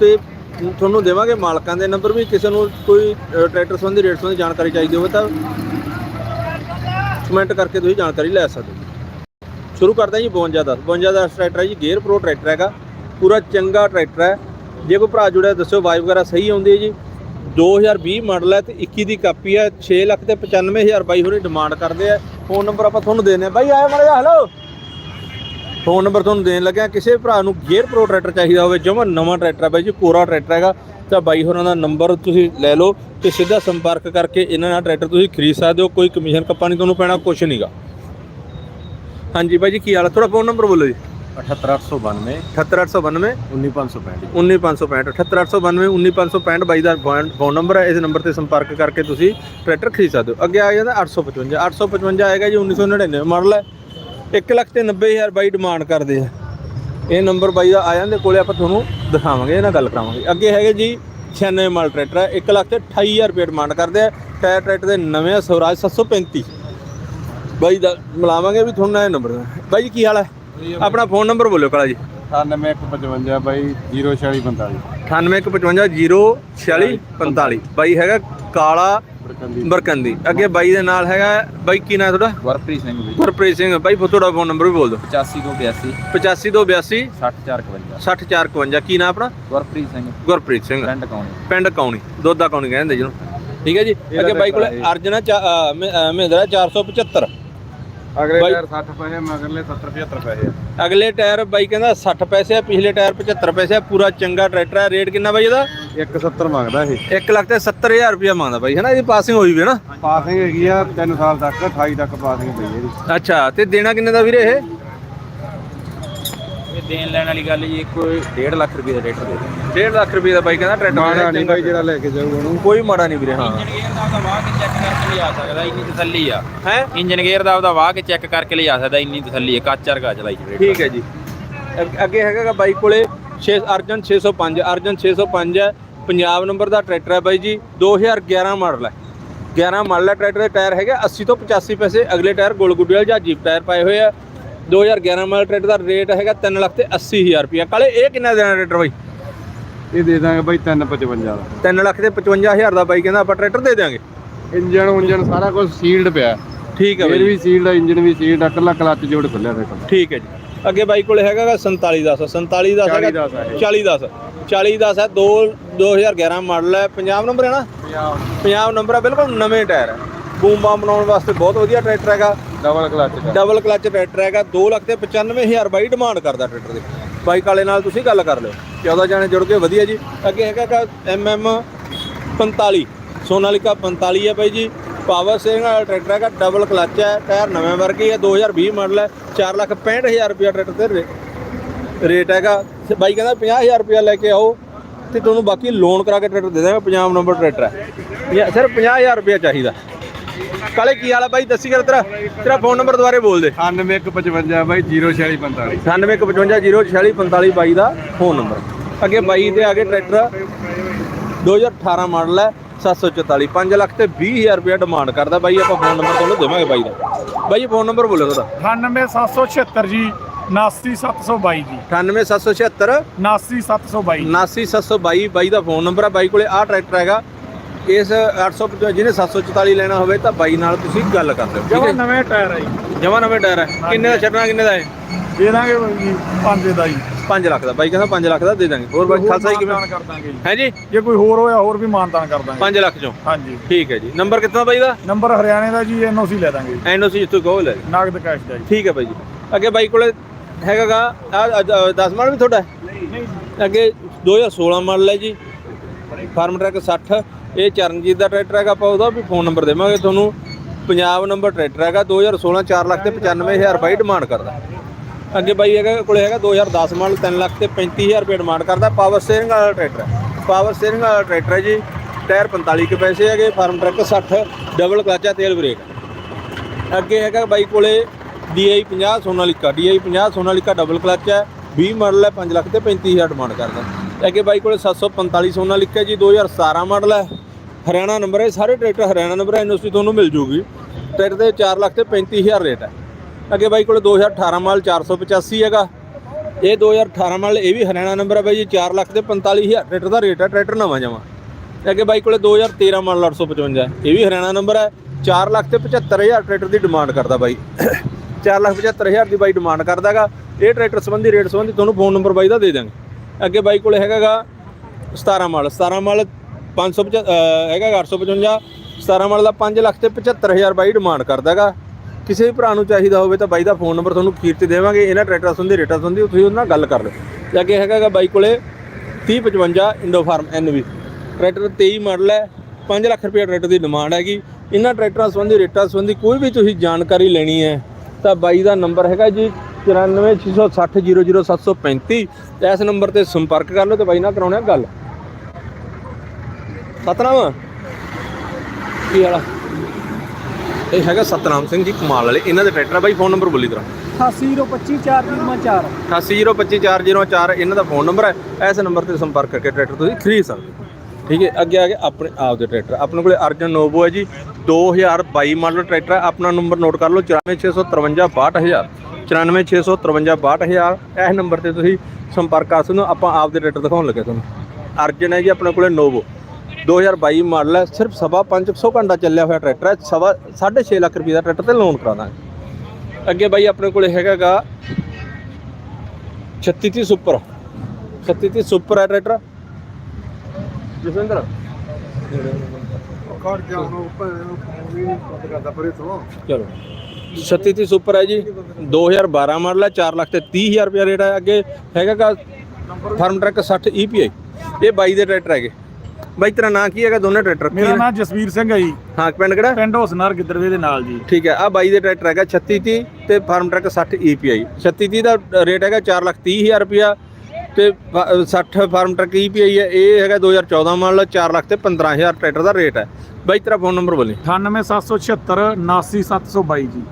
ਤੇ ਤੁਹਾਨੂੰ ਦੇਵਾਂਗੇ ਮਾਲਕਾਂ ਦੇ ਨੰਬਰ ਵੀ, ਕਿਸੇ ਨੂੰ ਕੋਈ ਟਰੈਕਟਰ ਸੰਬੰਧੀ, ਰੇਟ ਸੰਬੰਧੀ ਜਾਣਕਾਰੀ ਚਾਹੀਦੀ ਹੋਵੇ ਤਾਂ ਕਮੈਂਟ ਕਰਕੇ ਤੁਸੀਂ ਜਾਣਕਾਰੀ ਲੈ ਸਕਦੇ ਹੋ। ਸ਼ੁਰੂ ਕਰਦੇ ਹਾਂ ਜੀ 52 ਦਾ 52 ਦਾ ਟਰੈਕਟਰ ਹੈ ਜੀ ਗੇਅਰ ਪ੍ਰੋ ਟਰੈਕਟਰ ਹੈਗਾ। ਪੂਰਾ ਚੰਗਾ ਟਰੈਕਟਰ ਹੈ। ਜੇ ਕੋਈ ਭਰਾ ਜੁੜਿਆ, ਦੱਸਿਓ ਵਾਈ ਵਗੈਰਾ ਸਹੀ ਆਉਂਦੀ ਹੈ ਜੀ। 2020 ਮਾਡਲ ਹੈ ਤੇ 21 ਦੀ ਕਾਪੀ ਹੈ। 6 ਲੱਖ ਤੇ 95000 ਬਾਈ ਹੋਰੀ ਡਿਮਾਂਡ ਕਰਦੇ ਆ। ਫੋਨ ਨੰਬਰ ਆਪਾਂ ਤੁਹਾਨੂੰ ਦੇਣੇ ਆ ਬਾਈ ਆਏ ਮਾੜਾ ਹੈਲੋ ਫੋਨ ਨੰਬਰ ਤੁਹਾਨੂੰ ਦੇਣ ਲੱਗਿਆ ਕਿਸੇ ਭਰਾ ਨੂੰ ਗੇਅਰ ਪ੍ਰੋ ਟਰੈਕਟਰ ਚਾਹੀਦਾ ਹੋਵੇ ਜਮਾ ਨਵਾਂ ਟਰੈਕਟਰ ਹੈ ਬਾਈ ਜੀ ਕੋਰਾ ਟਰੈਕਟਰ ਹੈਗਾ। ਤਾਂ ਬਾਈ ਹੋਰਾਂ ਦਾ ਨੰਬਰ ਤੁਸੀਂ ਲੈ ਲਓ ਤੇ ਸਿੱਧਾ ਸੰਪਰਕ ਕਰਕੇ ਇਹਨਾਂ ਨਾਲ ਟਰੈਕਟਰ ਤੁਸੀਂ ਖਰੀਦ ਸਕਦੇ ਹੋ ਕੋਈ ਕਮਿਸ਼ਨ ਕੱਪਾ ਨਹੀਂ ਤੁਹਾਨੂੰ ਪੈਣਾ ਕੁਝ ਨਹੀਂਗਾ ਹਾਂਜੀ ਬਾਈ ਜੀ ਕੀ ਹਾਲ ਹੈ ਥੋੜਾ ਫੋਨ ਨੰਬਰ ਬੋਲੋ ਜੀ। 78892 78892 19565 19565 78892 19565 ਬਾਈ ਦਾ ਫੋਨ ਨੰਬਰ ਹੈ ਇਸ ਨੰਬਰ ਤੇ ਸੰਪਰਕ ਕਰਕੇ ਤੁਸੀਂ ਟਰੈਕਟਰ ਖਰੀਦ ਸਕਦੇ ਹੋ। ਅੱਗੇ ਆ ਜਾਂਦਾ 855 855 ਆਏਗਾ ਜੀ 1999 ਮਾਡਲ ਹੈ 1 ਲੱਖ ਤੇ 90000 ਬਾਈ ਡਿਮਾਂਡ ਕਰਦੇ ਆ। ਇਹ ਨੰਬਰ ਬਾਈ ਦਾ ਆ ਜਾਂਦੇ ਕੋਲੇ ਆਪਾਂ ਤੁਹਾਨੂੰ ਦਿਖਾਵਾਂਗੇ ਇਹਨਾਂ ਗੱਲ ਕਰਾਵਾਂਗੇ। ਅੱਗੇ ਹੈਗੇ ਜੀ 96 ਮਾਡਲ ਟਰੈਕਟਰ ਹੈ 1 ਲੱਖ ਤੇ 28000 ਰੁਪਏ ਡਿਮਾਂਡ ਕਰਦੇ ਆ। ਟਾਇਰ ਟਰੈਕਟਰ ਦੇ ਨਵੇਂ ਸਵਰਾਜ 735 ਬਾਈ ਦਾ ਮਿਲਾਵਾਂਗੇ ਵੀ ਤੁਹਾਨੂੰ ਇਹ ਨੰਬਰ ਬਾਈ ਜੀ ਕੀ ਹਾਲ ਹੈ ਆਪਣਾ ਫੋਨ ਨੰਬਰ ਬੋਲਿਓ ਕਾਲਾ ਜੀ। 98155 ਬਾਈ 0645 9855064645 ਬਾਈ ਹੈਗਾ ਕਾਲਾ ਬਰਕੰਦੀ। ਬਰਕੰਦੀ। ਅੱਗੇ ਬਾਈ ਦੇ ਨਾਲ ਹੈਗਾ ਬਾਈ ਕੀ ਨਾਂ ਤੁਹਾਡਾ? ਗੁਰਪ੍ਰੀਤ ਸਿੰਘ ਵੀ ਗੁਰਪ੍ਰੀਤ ਸਿੰਘ। ਬਾਈ ਤੁਹਾਡਾ ਫੋਨ ਨੰਬਰ ਵੀ ਬੋਲ ਦਿਓ। 85 ਤੋਂ 82 8582 6452 6452 ਕੀ ਨਾਂ ਆਪਣਾ? ਗੁਰਪ੍ਰੀਤ ਸਿੰਘ। ਗੁਰਪ੍ਰੀਤ ਸਿੰਘ। ਫਰੈਂਡ ਕੌਣੀ। ਪਿੰਡ ਕੌਣੀ। ਦੋਦਾ ਕੌਣੀ ਕਹਿੰਦੇ ਜਿਹਨੂੰ। ਠੀਕ ਹੈ ਜੀ? ਅੱਗੇ ਬਾਈ ਕੋਲੇ ਅਰਜਨਾ ਮਹਿੰਦਰਾ 475 ਅਗਲੇ ਬਾਈ- ਟਾਇਰ 60 ਪੈਸੇ ਮਗਰਲੇ 70 75 ਪੈਸੇ ਅਗਲੇ ਟਾਇਰ ਬਾਈ ਕਹਿੰਦਾ 60 ਪੈਸੇ ਆ ਪਿਛਲੇ ਟਾਇਰ 75 ਪੈਸੇ ਆ ਪੂਰਾ ਚੰਗਾ ਟਰੈਕਟਰ ਹੈ ਰੇਟ ਕਿੰਨਾ ਬਾਈ ਇਹਦਾ? 170 ਮੰਗਦਾ ਇਹ। 1 ਲੱਖ ਤੇ 70000 ਰੁਪਇਆ ਮੰਗਦਾ ਬਾਈ ਹੈਨਾ? ਇਹਦੀ ਪਾਸਿੰਗ ਹੋਈ ਵੀ ਹੈ ਨਾ। ਪਾਸਿੰਗ ਹੈਗੀ ਆ 3 ਸਾਲ ਤੱਕ 28 ਤੱਕ ਪਾਸਿੰਗ ਪਈ ਇਹਦੀ। ਅੱਛਾ ਤੇ ਦੇਣਾ ਕਿੰਨੇ ਦਾ ਵੀਰੇ ਇਹ? ਦੇਣ ਲੈਣ ਵਾਲੀ ਗੱਲ ਜੀ ਕੋਈ 1.5 ਲੱਖ ਰੁਪਏ ਦਾ ਰੇਟ ਦੇ ਦੇ 1.5 ਲੱਖ ਰੁਪਏ ਦਾ ਬਾਈ ਕਹਿੰਦਾ ਟਰੈਕਟਰ ਮਾੜਾ ਨਹੀਂ ਬਾਈ ਜਿਹੜਾ ਲੈ ਕੇ ਜਾਊਗਾ ਉਹਨੂੰ। ਕੋਈ ਮਾੜਾ ਨਹੀਂ ਵੀਰੇ ਹਾਂ। ਇੰਜਨ ਗੇਅਰ ਦਾ ਉਹਦਾ ਵਾਹ ਕੇ ਚੈੱਕ ਕਰਕੇ ਲਿਆ ਸਕਦਾ ਇੰਨੀ ਤਸੱਲੀ ਆ। ਹੈ? ਇੰਜਨ ਗੇਅਰ ਦਾ ਉਹਦਾ ਵਾਹ ਕੇ ਚੈੱਕ ਕਰਕੇ ਲਿਆ ਸਕਦਾ ਇੰਨੀ ਤਸੱਲੀ ਹੈ ਕੱਚ ਵਰਗਾ ਚਲਾਈ ਜੀ ਠੀਕ ਹੈ ਜੀ। ਅੱਗ- ਅੱਗੇ ਹੈਗਾ ਬਾਈ ਕੋਲੇ 6 ਅਰਜਨ 605 ਅਰਜਨ 605 ਹੈ ਪੰਜਾਬ ਨੰਬਰ ਦਾ ਟਰੈਕਟਰ ਹੈ ਬਾਈ ਜੀ 2011 ਮਾਡਲ ਹੈ। 11 ਮਾਡਲ ਹੈ ਟਰੈਕਟਰ ਦੇ ਟਾਇਰ ਹੈਗੇ 80 ਤੋਂ 85 ਪੈਸੇ ਅਗਲੇ ਟਾਇਰ ਗੋਲ ਗੁੱਡੇ ਵਾਲੇ ਜਾਂ ਜੀਪ ਟਾਇਰ ਪਾਏ ਹੋਏ ਆ। 2011 ਮਾਡਲ ਟਰੈਕਟਰ ਦਾ ਰੇਟ ਹੈਗਾ 3 ਲੱਖ ਤੇ 80000 ਰੁਪਇਆ ਕਾਲੇ ਇਹ ਕਿੰਨਾ ਦੇਣਾ ਟਰੈਕਟਰ ਬਾਈ? ਇਹ ਦੇ ਦਾਂਗੇ ਬਾਈ 355 ਦਾ। 3 ਲੱਖ ਤੇ 55000 ਦਾ ਬਾਈ ਕਹਿੰਦਾ ਆਪਾਂ ਟਰੈਕਟਰ ਦੇ ਦਿਆਂਗੇ। ਇੰਜਨ ਉਂਜਨ ਸਾਰਾ ਕੁਝ ਸੀਲਡ ਪਿਆ। ਠੀਕ ਹੈ ਬਾਈ ਵੀ ਸੀਲਡ ਆ ਇੰਜਨ ਵੀ ਸੀਲਡ ਆ ਕੱਲਾ ਕਲੱਚ ਜੋੜ ਖੁੱਲਿਆ ਕੋਲ ਠੀਕ ਹੈ ਜੀ। ਅੱਗੇ ਬਾਈ ਕੋਲੇ ਹੈਗਾ ਗਾ 47 10 47 10 ਹੈਗਾ 40 10 ਹੈ 40 10 40 10 ਹੈ 2 2011 ਮਾਡਲ ਹੈ ਪੰਜਾਬ ਨੰਬਰ ਹੈ ਨਾ? ਪੰਜਾਬ। ਨੰਬਰ ਹੈ ਬਿਲਕੁਲ ਨਵੇਂ ਟਾਇਰ ਹੈ ਬੂਮ ਬਾਮ ਬਣਾਉਣ ਵਾਸਤੇ ਬਹੁਤ ਵਧੀਆ ਟਰੈਕਟਰ ਹੈਗਾ। ਡਬਲ ਕਲੱਚ ਦਾ। ਡਬਲ ਕਲੱਚ ਟਰੈਕਟਰ ਹੈਗਾ 2 ਲੱਖ ਤੇ 95000 ਬਾਈ ਡਿਮਾਂਡ ਕਰਦਾ ਟਰੈਕਟਰ ਦੀ। ਬਾਈ ਕਾਲੇ ਨਾਲ ਤੁਸੀਂ ਗੱਲ ਕਰ ਲਿਓ। 14 ਜਾਣੇ ਜੁੜ ਕੇ ਵਧੀਆ ਜੀ। ਅੱਗੇ ਹੈਗਾ ਐਮਐਮ 45 ਸੋਨਾਲਿਕਾ 45 ਹੈ ਬਾਈ ਜੀ। ਪਾਵਰ ਸਟੀਅਰਿੰਗ ਵਾਲਾ ਟਰੈਕਟਰ ਹੈਗਾ ਡਬਲ ਕਲੱਚ ਹੈ, ਟਾਇਰ ਨਵੇਂ ਵਰਗੇ ਹੈ 2020 ਮਾਡਲ ਹੈ 4 ਲੱਖ 65000 ਰੁਪਇਆ ਟਰੈਕਟਰ ਤੇ ਰੇ- ਰੇਟ ਹੈਗਾ। ਬਾਈ ਕਹਿੰਦਾ 50000 ਰੁਪਇਆ ਲੈ ਕੇ ਆਓ, ਤੇ ਤੁਹਾਨੂੰ ਬਾਕੀ ਲੋਨ ਕਰਾ ਕੇ ਟਰੈਕਟਰ ਦੇ ਦਾਂਗੇ ਪੰਜਾਬ ਨੰਬਰ ਟਰੈਕਟਰ ਹੈ। ਪੰਜਾਹ- ਸਿਰਫ 50000 ਰੁਪਇਆ ਚਾਹੀਦਾ। ਕਾਲੇ ਕੀ ਹਾਲ ਹੈ ਬਾਈ? ਦੱਸੀ ਕਰ ਤੇਰਾ ਤੇਰਾ ਫੋਨ ਨੰਬਰ ਦੁਬਾਰੇ ਬੋਲ ਦੇ। 9155 ਬਾਈ 0645 9855064645 ਬਾਈ ਦਾ ਫੋਨ ਨੰਬਰ ਅੱਗੇ ਬਾਈ ਦੇ ਆਗੇ ਟਰੈਕਟਰ 2018 ਮਾਡਲ ਹੈ 744 5 ਲੱਖ ਤੇ 20000 ਰੁਪਏ ਡਿਮਾਂਡ ਕਰਦਾ ਬਾਈ ਆਪਾਂ ਫੋਨ ਨੰਬਰ ਤੁਹਾਨੂੰ ਦੇਵਾਂਗੇ ਬਾਈ ਦਾ। ਬਾਈ ਫੋਨ ਨੰਬਰ ਬੋਲੋ ਤੁਹਾਡਾ 98776 ਜੀ 99722 ਜੀ। 98776 99722 79722 ਬਾਈ ਦਾ ਫੋਨ ਨੰਬਰ ਹੈ ਬਾਈ ਕੋਲੇ ਆਹ ਟਰੈਕਟਰ ਹੈਗਾ। ਇਸ 855 ਜਿਹਨੇ 744 ਲੈਣਾ ਹੋਵੇ ਤਾਂ ਬਾਈ ਨਾਲ ਤੁਸੀਂ ਗੱਲ ਕਰ ਲਿਓ ਠੀਕ ਜਮਾ ਹੈ ਨਵੇਂ ਟਾਇਰ ਆ ਜੀ। ਜਮਾ ਨਵੇਂ ਟਾਇਰ ਹੈ ਕਿੰਨੇ ਦਾ ਛੱਡਣਾ ਕਿੰਨੇ ਦਾ ਹੈ ਦੇ ਦਾਂਗੇ ਜੀ 5 ਦਾ ਜੀ 5 ਲੱਖ ਦਾ। ਬਾਈ ਕਹਿੰਦਾ 5 ਲੱਖ ਦਾ ਦੇ ਦਾਂਗੇ। ਹੋਰ ਬਾਈ ਖਾਲਸਾ ਜੀ ਕਿਵੇਂ? ਮਾਨਤਾਨ ਕਰ ਦਾਂਗੇ ਜੀ। ਹੈ ਜੀ? ਜੇ ਕੋਈ ਹੋਰ ਹੋਇਆ ਹੋਰ ਵੀ ਮਾਨਤਾਨ ਕਰ ਦਾਂਗੇ। 5 ਲੱਖ ਚੋਂ? ਹਾਂਜੀ। ਠੀਕ ਹੈ ਜੀ। ਨੰਬਰ ਕਿੱਥੋਂ ਬਾਈ ਦਾ? ਨੰਬਰ ਹਰਿਆਣੇ ਦਾ ਜੀ ਐਨਓਸੀ ਲੈ ਦਾਂਗੇ। ਐਨਓਸੀ ਜਿੱਥੋਂ ਕਹੋ ਲੈ। ਨਗਦ ਕੈਸ਼ ਦਾ ਜੀ। ਠੀਕ ਹੈ ਬਾਈ ਜੀ। ਅੱਗੇ ਬਾਈ ਕੋਲੇ ਹੈਗਾਗਾ ਆ 10 ਮਾਡਲ ਵੀ ਤੁਹਾਡਾ? ਹੈ? ਨਹੀਂ। ਅੱਗੇ 2016 ਮਾਡਲ ਹੈ ਜੀ। ਫਾਰਮ ਟਰੈਕ 60 ਇਹ ਚਰਨਜੀਤ ਦਾ ਟਰੈਕਟਰ ਹੈਗਾ, ਆਪਾਂ ਉਹਦਾ ਵੀ ਫੋਨ ਨੰਬਰ ਦੇਵਾਂਗੇ ਤੁਹਾਨੂੰ। ਪੰਜਾਬ ਨੰਬਰ ਟਰੈਕਟਰ ਹੈਗਾ 2016 4 ਲੱਖ ਤੇ 95000 ਬਾਈ ਡਿਮਾਂਡ ਕਰਦਾ। ਅੱਗੇ ਬਾਈ ਹੈਗਾ, ਕੋਲੇ ਹੈਗਾ 2010 ਮਾਡਲ 3 ਲੱਖ ਤੇ 35000 ਰੁਪਏ ਡਿਮਾਂਡ ਕਰਦਾ। ਪਾਵਰ ਸਟੀਅਰਿੰਗ ਵਾਲਾ ਟਰੈਕਟਰ ਹੈ। ਪਾਵਰ ਸਟੀਅਰਿੰਗ ਵਾਲਾ ਟਰੈਕਟਰ ਹੈ ਜੀ। ਟਾਇਰ 45 ਕੇ ਪੈਸੇ ਹੈਗੇ ਫਾਰਮ ਟਰੈਕ 60 ਡਬਲ ਕਲਚ ਹੈ ਤੇਲ ਬ੍ਰੇਕ ਅੱਗੇ ਹੈਗਾ ਬਾਈ ਕੋਲੇ DI 50 Sonalika DI 50 Sonalika double clutch ਹੈ। 20 ਮਾਡਲ ਹੈ 5 ਲੱਖ ਤੇ 35000 ਡਿਮਾਂਡ ਕਰਦਾ। ਅੱਗੇ ਬਾਈ ਕੋਲੇ 745 ਲਿਖਿਆ ਜੀ 2017 ਮਾਡਲ ਹੈ। ਹਰਿਆਣਾ ਨੰਬਰ ਹੈ ਸਾਰੇ ਟਰੈਕਟਰ ਹਰਿਆਣਾ ਨੰਬਰ ਹੈ ਐਨਓਸੀ ਤੁਹਾਨੂੰ ਮਿਲ ਜੂਗੀ। ਟਰੈਕਟਰ ਦੇ 4 ਲੱਖ ਤੇ 35000 ਰੇਟ ਹੈ। ਅੱਗੇ ਬਾਈ ਕੋਲੇ 2018 ਮਾਡਲ 485 ਹੈਗਾ। ਇਹ 2018 ਮਾਲ ਇਹ ਵੀ ਹਰਿਆਣਾ ਨੰਬਰ ਹੈ ਬਾਈ ਜੀ 4 ਲੱਖ ਤੇ 45000 ਟਰੈਕਟਰ ਦਾ ਰੇਟ ਹੈ, ਟਰੈਕਟਰ ਨਵਾਂ ਜਮਾ। ਅੱਗੇ ਬਾਈ ਕੋਲੇ 2013 ਮਾਡਲ 855 ਹੈ ਇਹ ਵੀ ਹਰਿਆਣਾ ਨੰਬਰ ਹੈ। 4 ਲੱਖ ਤੇ 75000 ਟਰੈਕਟਰ ਦੀ ਡਿਮਾਂਡ ਕਰਦਾ ਬਾਈ। 4 ਲੱਖ 75000 ਦੀ ਬਾਈ ਡਿਮਾਂਡ ਕਰਦਾਗਾ ਇਹ ਟਰੈਕਟਰ ਸੰਬੰਧੀ ਰੇਟ ਸੰਬੰਧੀ ਤੁਹਾਨੂੰ ਫੋਨ ਨੰਬਰ ਬਾਈ ਦਾ ਦੇ ਦਾਂਗੇ ਅੱਗੇ ਬਾਈ ਕੋਲੇ ਹੈਗਾਗਾ 17 ਮਾਲ 17 ਮਾਡਲ 550 ਹੈਗਾ 855 17 ਮਾਲ ਦਾ 5 ਲੱਖ ਤੇ 75000 ਬਾਈ ਡਿਮਾਂਡ ਕਰਦਾਗਾ। ਕਿਸੇ ਵੀ ਭਰਾ ਨੂੰ ਚਾਹੀਦਾ ਹੋਵੇ ਤਾਂ ਬਾਈ ਦਾ ਫੋਨ ਨੰਬਰ ਤੁਹਾਨੂੰ ਖੀਰ ਤੇ ਦੇਵਾਂਗੇ, ਇਹਨਾਂ ਟਰੈਕਟਰਾਂ ਸੰਬੰਧੀ, ਰੇਟਾਂ ਸੰਬੰਧੀ ਤੁਸੀਂ ਉਹਨਾਂ ਨਾਲ ਗੱਲ ਕਰ ਲਓ। ਤੇ ਅੱਗੇ ਹੈਗਾਗਾ ਬਾਈ ਕੋਲੇ 3055 Indo Farm NV tractor 23 model ਹੈ 5 ਲੱਖ ਰੁਪਏ ਟਰੈਕਟਰ ਦੀ ਡਿਮਾਂਡ ਹੈਗੀ। ਇਹਨਾਂ ਟਰੈਕਟਰਾਂ ਸੰਬੰਧੀ, ਰੇਟਾਂ ਸੰਬੰਧੀ ਕੋਈ ਵੀ ਤੁਸੀਂ ਜਾਣਕਾਰੀ ਲੈਣੀ ਹੈ ਤਾਂ ਬਾਈ ਦਾ ਨੰਬਰ ਹੈਗਾ ਜੀ 9466000735 ਇਸ ਨੰਬਰ ਤੇ ਸੰਪਰਕ ਕਰ ਲਓ ਤੇ ਬਾਈ ਨਾਲ ਕਰਾਉਣਾ ਗੱਲ ਸਤਨਾਮ ਕੀ ਵਾਲਾ ਇਹ ਹੈਗਾ ਸਤਨਾਮ ਸਿੰਘ ਜੀ ਕਮਾਲ ਵਾਲੇ ਇਹਨਾਂ ਦੇ ਟਰੈਕਟਰ ਆ ਬਾਈ ਫੋਨ ਨੰਬਰ ਬੋਲੀ ਤਰ੍ਹਾਂ 80254 8802504 ਇਹਨਾਂ ਦਾ ਫੋਨ ਨੰਬਰ ਹੈ ਇਸ ਨੰਬਰ ਤੇ ਸੰਪਰਕ ਕਰਕੇ ਟਰੈਕਟਰ ਤੁਸੀਂ ਖਰੀਦ ਸਕਦੇ ਹੋ ਠੀਕ ਹੈ ਅੱਗੇ ਆ ਗਏ ਆਪਣੇ ਆਪ ਦੇ ਟਰੈਕਟਰ ਆਪਣੇ ਕੋਲੇ ਅਰਜਨ ਨੋਵੋ ਹੈ ਜੀ 2022 ਮਾਡਲ ਟਰੈਕਟਰ ਆਪਣਾ ਨੰਬਰ ਨੋਟ ਕਰ ਲਓ 9465562000 9465562000 ਇਹ ਨੰਬਰ ਤੇ ਤੁਸੀਂ ਸੰਪਰਕ ਕਰ ਸਕਦੇ ਹੋ ਆਪਾਂ ਆਪ ਦੇ ਟਰੈਕਟਰ ਦਿਖਾਉਣ ਲੱਗੇ ਤੁਹਾਨੂੰ ਅਰਜਨ ਹੈ ਜੀ ਆਪਣੇ ਕੋਲੇ ਨੋਵੋ 2022 ਮਾਡਲ ਹੈ ਸਿਰਫ ਸਵਾ 500 ਘੰਟਾ ਚੱਲਿਆ ਹੋਇਆ ਟਰੈਕਟਰ ਹੈ ਸਵਾ 6.5 ਲੱਖ ਰੁਪਏ ਦਾ ਟਰੈਕਟਰ ਤੇ ਲੋਨ ਕਰਾ ਦਾਂਗੇ ਅੱਗੇ ਬਾਈ ਆਪਣੇ ਕੋਲੇ ਹੈਗਾਗਾ 3630 ਸੁਪਰ 3630 ਸੁਪਰ ਹੈ ਟਰੈਕਟਰ ਜਸਵਿੰਦਰ ਖੜ ਜਾ ਹੁਣ ਉੱਪਰ ਵੀ ਬੰਦ ਕਰਦਾ ਪਰੇ ਤੋਂ ਚਲੋ 3630 ਸੁਪਰ ਹੈ ਜੀ। 2012 ਮਾਡਲ ਹੈ 4 ਲੱਖ ਤੇ 30000 ਰੁਪਏ ਰੇਟ ਹੈ। ਅੱਗੇ ਹੈਗਾਗਾ ਫਾਰਮ ਟਰੱਕ 60 EPI ਇਹ ਬਾਈ ਦੇ ਟਰੈਕਟਰ ਹੈਗੇ। ਬਾਈ ਤੇਰਾ ਨਾਂ ਕੀ ਹੈਗਾ? ਦੋਨੇ ਟਰੈਕਟਰ ਮੇਰਾ ਨਾਮ ਜਸਵੀਰ ਸਿੰਘ ਹੈ ਜੀ। ਹਾਂ ਪਿੰਡ ਕਿਹੜਾ? ਪਿੰਡ ਹਸਨਰ ਗਿੱਦੜਵੇ ਦੇ ਨਾਲ ਜੀ। ਠੀਕ ਹੈ ਆ ਬਾਈ ਦੇ ਟਰੈਕਟਰ ਹੈਗਾ 3630 ਤੇ ਫਾਰਮ ਟਰੱਕ 60 EPI 3630 ਦਾ ਰੇਟ ਹੈਗਾ 4 ਲੱਖ 30000 ਰੁਪਿਆ ਤੇ ਫ- 60 ਫਾਰਮ ਟਰੱਕ EPI ਹੈ ਇਹ ਹੈਗਾ 2014 ਮਾਡਲ 4 ਲੱਖ ਤੇ 15000 ਟਰੈਕਟਰ ਦਾ ਰੇਟ ਹੈ। ਬਾਈ ਤੇਰਾ ਫੋਨ ਨੰਬਰ ਬੋਲੀ। 98776 79722 ਜੀ।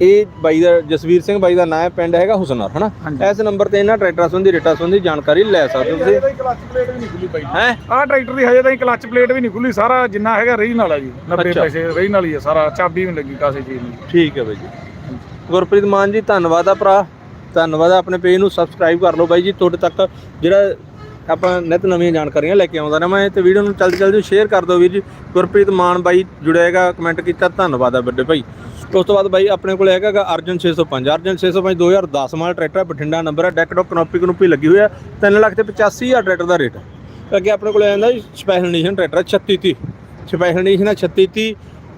ਇਹ ਬਾਈ ਦਾ ਜਸਵੀਰ ਸਿੰਘ ਬਾਈ ਦਾ ਨਾਮ ਹੈ ਪਿੰਡ ਹੈਗਾ ਹੁਸਨਰ ਹਨਾ। ਇਸ ਨੰਬਰ ਤੇ ਇਹਨਾਂ ਟਰੈਕਟਰਾਂ ਸੰਬੰਧੀ ਰੇਟਾਂ ਸੰਬੰਧੀ ਜਾਣਕਾਰੀ ਲੈ ਸਕਦੇ ਹੋ ਤੁਸੀਂ। ਕਲੱਚ ਪਲੇਟ ਵੀ ਨਹੀਂ ਖੁੱਲੀ ਬਾਈ ਹੈ? ਆਹ ਟਰੈਕਟਰ ਦੀ ਹਜੇ ਤਾਈਂ ਕਲੱਚ ਪਲੇਟ ਵੀ ਨਹੀਂ ਖੁੱਲੀ ਸਾਰਾ ਜਿੰਨਾ ਹੈਗਾ ਰਹੀ ਨਾਲ ਆ ਜੀ 90 ਅੱਛਾ। ਪੈਸੇ ਰਹੀ ਨਾਲ ਹੀ ਆ ਸਾਰਾ ਚਾਬੀ ਵੀ ਲੱਗੀ ਕਾਸੇ ਚੀਜ਼ ਦੀ। ਠੀਕ ਹੈ ਬਾਈ ਜੀ। ਗੁਰਪ੍ਰੀਤ ਮਾਨ ਜੀ ਧੰਨਵਾਦ ਆ ਭਰਾ। ਧੰਨਵਾਦ ਆਪਣੇ ਪੇਜ ਨੂੰ ਸਬਸਕ੍ਰਾਈਬ ਕਰ ਲਓ ਬਾਈ ਜੀ ਤੁਹਾਡੇ ਤੱਕ ਜਿਹੜਾ ਆਪਾਂ ਨਿਤ ਨਵੀਆਂ ਜਾਣਕਾਰੀਆਂ ਲੈ ਕੇ ਆਉਂਦਾ ਰਹਾਂ ਤੇ ਵੀਡੀਓ ਨੂੰ ਜਲਦੀ ਜਲਦੀ ਸ਼ੇਅਰ ਕਰ ਦਿਓ ਵੀਰ ਜੀ। ਗੁਰਪ੍ਰੀਤ ਮਾਨ ਬਾਈ ਜੁੜਿਆ ਹੈਗਾ ਕਮੈਂਟ ਕੀਤਾ ਧੰਨਵਾਦ ਆ ਵੱਡੇ ਭਾਈ। ਉਸ ਤੋਂ ਬਾਅਦ ਬਾਈ ਆਪਣੇ ਕੋਲ ਹੈਗਾ ਗਾ ਅਰਜਨ 605 ਅਰਜਨ 605 2010 ਮਾਲ ਟਰੈਕਟਰ ਹੈ, ਬਠਿੰਡਾ ਨੰਬਰ ਹੈ ਡੈਕ ਡੋਕ ਕਨੋਪੀ ਕਨੋਪੀ ਲੱਗੀ ਹੋਈ ਹੈ 3 ਲੱਖ ਤੇ 85000 ਟਰੈਕਟਰ ਦਾ ਰੇਟ ਅੱਗੇ ਆਪਣੇ ਕੋਲ ਆ ਜਾਂਦਾ ਜੀ ਸਪੈਸ਼ਲ ਐਡੀਸ਼ਨ ਟਰੈਕਟਰ ਹੈ 3630 ਸਪੈਸ਼ਲ ਐਡੀਸ਼ਨ ਹੈ 3630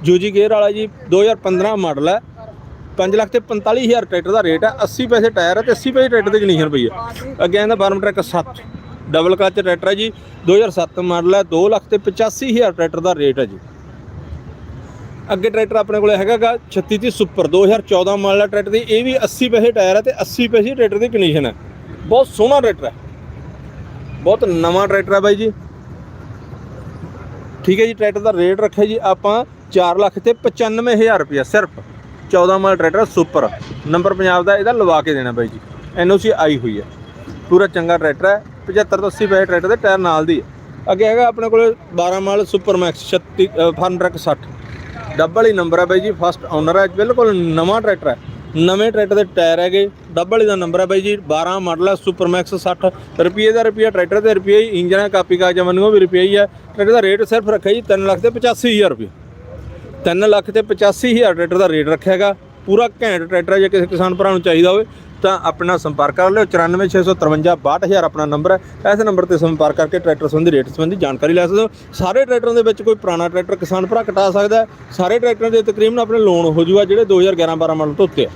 ਜੂਜੀ ਗੇਅਰ ਵਾਲਾ ਜੀ 2015 ਮਾਡਲ ਹੈ 5 ਲੱਖ ਤੇ 45000 ਟਰੈਕਟਰ ਦਾ ਰੇਟ ਹੈ 80 ਪੈਸੇ ਟਾਇਰ ਹੈ ਤੇ 80 ਪੈਸੇ ਟਰੈਕਟਰ ਦੀ ਕੰਡੀਸ਼ਨ ਪਈ ਹੈ। ਅੱਗੇ ਆਂਦਾ Farmtrac 7 double clutch tractor ਹੈ ਜੀ 2007 ਮਾਡਲ ਹੈ 2 ਲੱਖ ਤੇ 85000 ਟਰੈਕਟਰ ਦਾ ਰੇਟ ਹੈ ਜੀ। ਅੱਗੇ ਟਰੈਕਟਰ ਆਪਣੇ ਕੋਲ ਹੈਗਾਗਾ 3630 ਸੁਪਰ 2014 ਮਾਡਲ ਹੈ ਟਰੈਕਟਰ ਦੀ, ਇਹ ਵੀ 80 ਪੈਸੇ ਟਾਇਰ ਹੈ ਤੇ 80 ਪੈਸੇ ਟਰੈਕਟਰ ਦੀ ਕੰਡੀਸ਼ਨ ਹੈ। ਬਹੁਤ ਸੋਹਣਾ ਟਰੈਕਟਰ ਹੈ। ਬਹੁਤ ਨਵਾਂ ਟਰੈਕਟਰ ਹੈ ਬਾਈ ਜੀ। ਠੀਕ ਹੈ ਜੀ, ਟਰੈਕਟਰ ਦਾ ਰੇਟ ਰੱਖਿਆ ਜੀ ਆਪਾਂ 4 ਲੱਖ ਤੇ 95000 ਰੁਪਇਆ ਸਿਰਫ। 14 model tractor super. Number Punjab ਦਾ ਇਹਦਾ ਲਵਾ ਕੇ ਦੇਣਾ ਬਾਈ ਜੀ। ਐਨਓਸੀ ਆਈ ਹੋਈ ਹੈ ਪੂਰਾ ਚੰਗਾ ਟਰੈਕਟਰ ਹੈ 75 ਤੋਂ 80 ਪੈਸੇ ਟਰੈਕਟਰ ਦੇ ਟਾਇਰ ਨਾਲ ਦੀ ਹੈ ਅੱਗੇ ਹੈਗਾ ਆਪਣੇ ਕੋਲ 12 model super max 36 Farmtrac 60 double ਹੀ ਨੰਬਰ ਹੈ ਬਾਈ ਜੀ, ਫਸਟ ਓਨਰ ਹੈ ਬਿਲਕੁਲ ਨਵਾਂ ਟਰੈਕਟਰ ਹੈ ਨਵੇਂ ਟਰੈਕਟਰ ਦੇ ਟਾਇਰ ਹੈਗੇ, ਡਬਲ ਹੀ ਦਾ ਨੰਬਰ ਹੈ ਬਾਈ ਜੀ 12 ਮਾਡਲ ਹੈ ਸੁਪਰ ਮੈਕਸ 60 ਰੁਪਏ ਦਾ ਰੁਪਿਆ ਟਰੈਕਟਰ ਤੇ ਰੁਪਏ ਹੀ ਇੰਜਨ ਹੈ ਕਾਪੀ, ਕਾਗਜ਼ਾਂ ਵਾਂਗੂ ਵੀ ਰੁਪਏ ਹੀ ਹੈ ਟਰੈਕਟਰ ਦਾ ਰੇਟ ਸਿਰਫ ਰੱਖਿਆ ਜੀ 3 ਲੱਖ ਤੇ 85000 ਰੁਪਏ 3 ਲੱਖ ਤੇ 85000 ਟਰੈਕਟਰ ਦਾ ਰੇਟ ਰੱਖਿਆ ਹੈਗਾ। ਪੂਰਾ ਘੈਂਟ ਟਰੈਕਟਰ ਜੇ ਕਿਸੇ ਕਿਸਾਨ ਭਰਾ ਨੂੰ ਚਾਹੀਦਾ ਹੋਵੇ, ਤਾਂ ਆਪਣਾ ਸੰਪਰਕ ਕਰ ਲਿਓ। 9465562000 ਆਪਣਾ ਨੰਬਰ ਹੈ। ਇਸ ਨੰਬਰ ਤੇ ਸੰਪਰਕ ਕਰਕੇ ਟਰੈਕਟਰ ਸੰਬੰਧੀ ਰੇਟ ਸੰਬੰਧੀ ਜਾਣਕਾਰੀ ਲੈ ਸਕਦੇ ਹੋ। ਸਾਰੇ ਟਰੈਕਟਰਾਂ ਦੇ ਵਿੱਚ ਕੋਈ ਪੁਰਾਣਾ ਟਰੈਕਟਰ ਕਿਸਾਨ ਭਰਾ ਕਟਾ ਸਕਦਾ ਸਾਰੇ ਟਰੈਕਟਰਾਂ ਦੇ ਤਕਰੀਬਨ ਆਪਣੇ ਲੋਨ ਹੋ ਜੂਗਾ, ਜਿਹੜੇ 2011-12 ਮਾਡਲ ਤੋਂ ਉੱਤੇ ਆ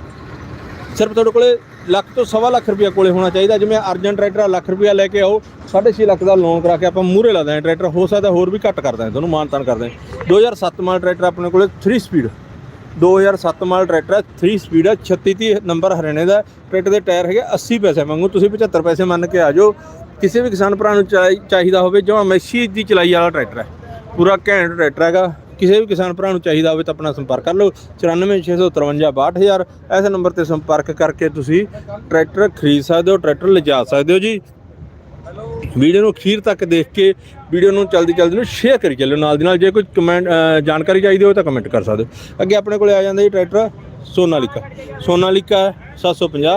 ਸਿਰਫ ਤੁਹਾਡੇ ਕੋਲੇ ਲੱਖ ਤੋਂ ਸਵਾ ਲੱਖ ਰੁਪਏ ਕੋਲੇ ਹੋਣਾ ਚਾਹੀਦਾ। ਜਿਵੇਂ ਅਰਜਨ ਟਰੈਕਟਰ ਆ, ਲੱਖ ਰੁਪਇਆ ਲੈ ਕੇ ਆਓ 6.5 ਲੱਖ ਦਾ ਲੋਨ ਕਰਾ ਕੇ ਆਪਾਂ ਮੂਹਰੇ ਲਾ ਦਾਂ ਟਰੈਕਟਰ। ਹੋ ਸਕਦਾ ਹੋਰ ਵੀ ਘੱਟ ਕਰ ਦਾਂਗੇ ਤੁਹਾਨੂੰ ਮਾਨਤਾਨ ਕਰ ਦਾਂਗੇ 2007 ਮਾਡਲ ਟਰੈਕਟਰ ਆਪਣੇ ਕੋਲੇ 3 ਸਪੀਡ 2007 ਮਾਡਲ ਟਰੈਕਟਰ ਹੈ 3 ਸਪੀਡ ਹੈ 3630 ਨੰਬਰ ਹਰਿਆਣੇ ਦਾ। ਟਰੈਕਟਰ ਦੇ ਟਾਇਰ ਹੈਗੇ 80 ਪੈਸੇ ਮੰਗੂ ਤੁਸੀਂ 75 ਪੈਸੇ ਮੰਨ ਕੇ ਆ ਜਾਓ। ਕਿਸੇ ਵੀ ਕਿਸਾਨ ਭਰਾ ਨੂੰ ਚਾਹੀ- ਚਾਹੀਦਾ ਹੋਵੇ ਜੋ ਮੈਸ਼ੀ ਦੀ ਚਲਾਈ ਵਾਲਾ ਟਰੈਕਟਰ ਹੈ ਪੂਰਾ ਘੈਂਟ ਟਰੈਕਟਰ ਹੈਗਾ। ਕਿਸੇ ਵੀ ਕਿਸਾਨ ਭਰਾ ਨੂੰ ਚਾਹੀਦਾ ਹੋਵੇ ਤਾਂ ਆਪਣਾ ਸੰਪਰਕ ਕਰ ਲਓ। 9465562000 ਇਸ ਨੰਬਰ ਤੇ ਸੰਪਰਕ ਕਰਕੇ ਤੁਸੀਂ ਟਰੈਕਟਰ ਖਰੀਦ ਸਕਦੇ ਹੋ, ਟਰੈਕਟਰ ਲਿਜਾ ਸਕਦੇ ਹੋ ਜੀ। ਵੀਡੀਓ ਨੂੰ ਅਖੀਰ ਤੱਕ ਦੇਖ ਕੇ ਵੀਡੀਓ ਨੂੰ ਜਲਦੀ ਜਲਦੀ ਨੂੰ ਸ਼ੇਅਰ ਕਰੀ ਚੱਲਿਓ ਨਾਲ ਦੀ ਨਾਲ। ਜੇ ਕੋਈ ਕਮੈਂਟ ਜਾਣਕਾਰੀ ਚਾਹੀਦੀ ਹੋਵੇ ਤਾਂ ਕਮੈਂਟ ਕਰ ਸਕਦੇ ਹੋ। ਅੱਗੇ ਆਪਣੇ ਕੋਲੇ ਆ ਜਾਂਦਾ ਜੀ ਟਰੈਕਟਰ ਸੋਨਾਲੀਕਾ। ਸੋਨਾਲੀਕਾ 750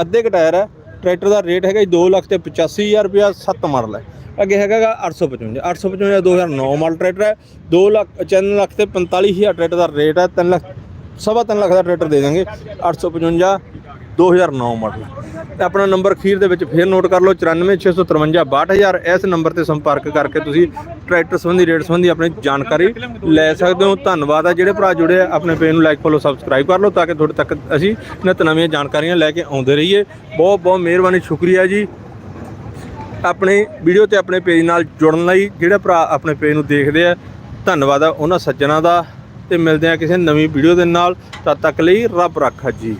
ਅੱਧੇ ਕ ਟਾਇਰ ਹੈ। ਟਰੈਕਟਰ ਦਾ ਰੇਟ ਹੈਗਾ ਜੀ 2 ਲੱਖ ਤੇ 85000 ਰੁਪਇਆ 7 ਮਾਡਲ ਹੈ। ਅੱਗੇ ਹੈਗਾ ਗਾ 855 855 2009 ਮਾਡਲ ਟਰੈਕਟਰ ਹੈ 2 ਲੱਖ 3 ਲੱਖ ਤੇ 45000 ਟਰੈਕਟਰ ਦਾ ਰੇਟ ਹੈ 3 ਲੱਖ, ਸਵਾ ਤਿੰਨ ਲੱਖ ਦਾ ਟਰੈਕਟਰ ਦੇ ਦਾਂਗੇ 855 2009 ਮਾਡਲ। ਤੇ ਆਪਣਾ ਨੰਬਰ ਖੀਰ ਦੇ ਵਿੱਚ ਫੇਰ ਨੋਟ ਕਰ ਲਓ 94653 62000 ਇਸ ਨੰਬਰ ਤੇ ਸੰਪਰਕ ਕਰਕੇ ਤੁਸੀਂ ਟਰੈਕਟਰ ਸੰਬੰਧੀ, ਰੇਟ ਸੰਬੰਧੀ ਆਪਣੀ ਜਾਣਕਾਰੀ ਲੈ ਸਕਦੇ ਹੋ। ਧੰਨਵਾਦ ਆ, ਜਿਹੜੇ ਭਰਾ ਜੁੜੇ ਆ, ਆਪਣੇ ਪੇਜ ਨੂੰ ਲਾਈਕ ਫੋਲੋ ਸਬਸਕ੍ਰਾਈਬ ਕਰ ਲਓ, ਤਾਂ ਕਿ ਤੁਹਾਡੇ ਤੱਕ ਅਸੀਂ ਨਿਤ ਨਵੀਆਂ ਜਾਣਕਾਰੀਆਂ ਲੈ ਕੇ ਆਉਂਦੇ ਰਹੀਏ। ਬਹੁਤ ਬਹੁਤ ਮਿਹਰਬਾਨੀ, ਸ਼ੁਕਰੀਆ ਜੀ। ਆਪਣੇ ਵੀਡੀਓ ਤੇ ਆਪਣੇ ਪੇਜ ਨਾਲ ਜੁੜਨ ਲਈ ਜਿਹੜੇ ਭਰਾ ਆਪਣੇ ਪੇਜ ਨੂੰ ਦੇਖਦੇ ਆ, ਧੰਨਵਾਦ ਆ ਉਹਨਾਂ ਸੱਜਣਾ ਦਾ ਤੇ ਮਿਲਦੇ ਆ ਕਿਸੇ ਨਵੀਂ ਵੀਡੀਓ ਦੇ ਨਾਲ। ਤਦ ਤੱਕ ਲਈ ਰੱਬ ਰਾਖਾ ਜੀ।